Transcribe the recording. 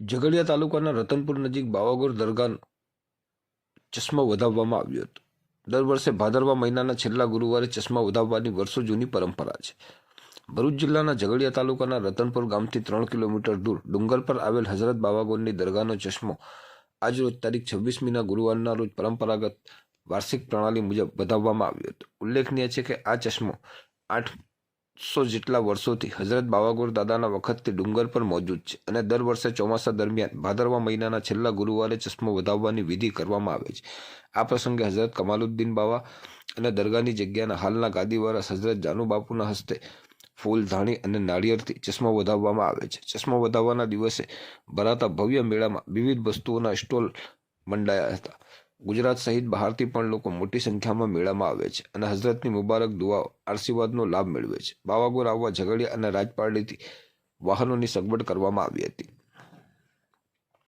ઝઘડિયા તાલુકાના રતનપુર નજીક બાવાગોર દરગાહનો ચશ્મો વધાવવામાં આવ્યો હતો. દર વર્ષે ભાદરવા મહિનાના છેલ્લા ગુરુવારે ચશ્મા વધાવવાની વર્ષો જૂની પરંપરા છે. ભરૂચ જિલ્લાના ઝઘડિયા તાલુકાના રતનપુર ગામથી ત્રણ કિલોમીટર દૂર ડુંગર પર આવેલ હઝરત બાવાગોરની દરગાહનો ચશ્મો આજરોજ તારીખ છવ્વીસમીના ગુરુવારના રોજ પરંપરાગત વાર્ષિક પ્રણાલી મુજબ વધાવવામાં આવ્યો હતો. ઉલ્લેખનીય છે કે આ ચશ્મો આઠસો જેટલા વર્ષોથી હઝરત બાવાગોર દાદાના વખતથી ડુંગર પર મોજૂદ છે અને દર વર્ષે ચોમાસા દરમિયાન ભાદરવા મહિનાના છેલ્લા ગુરુવારે ચશ્મો વધાવવાની વિધિ કરવામાં આવે છે. આ પ્રસંગે હઝરત કમાલુદ્દીન બાવા અને દરગાહની જગ્યાના હાલના ગાદીવારસ હઝરત જાનુ બાપુના હસ્તે ફૂલ ધાણી અને નાળિયેરથી ચશ્મો વધાવવામાં આવે છે. ચશ્મો વધાવવાના દિવસે ભરાતા ભવ્ય મેળામાં વિવિધ વસ્તુઓના સ્ટોલ મંડાયા હતા. ગુજરાત સહિત બહારથી પણ લોકો મોટી સંખ્યામાં મેળામાં આવે છે અને હઝરતની મુબારક દુઆઓ આશીર્વાદનો લાભ મેળવે છે. બાવાગોર આવવા ઝઘડિયા અને રાજપારડીથી વાહનોની સગવડ કરવામાં આવી હતી.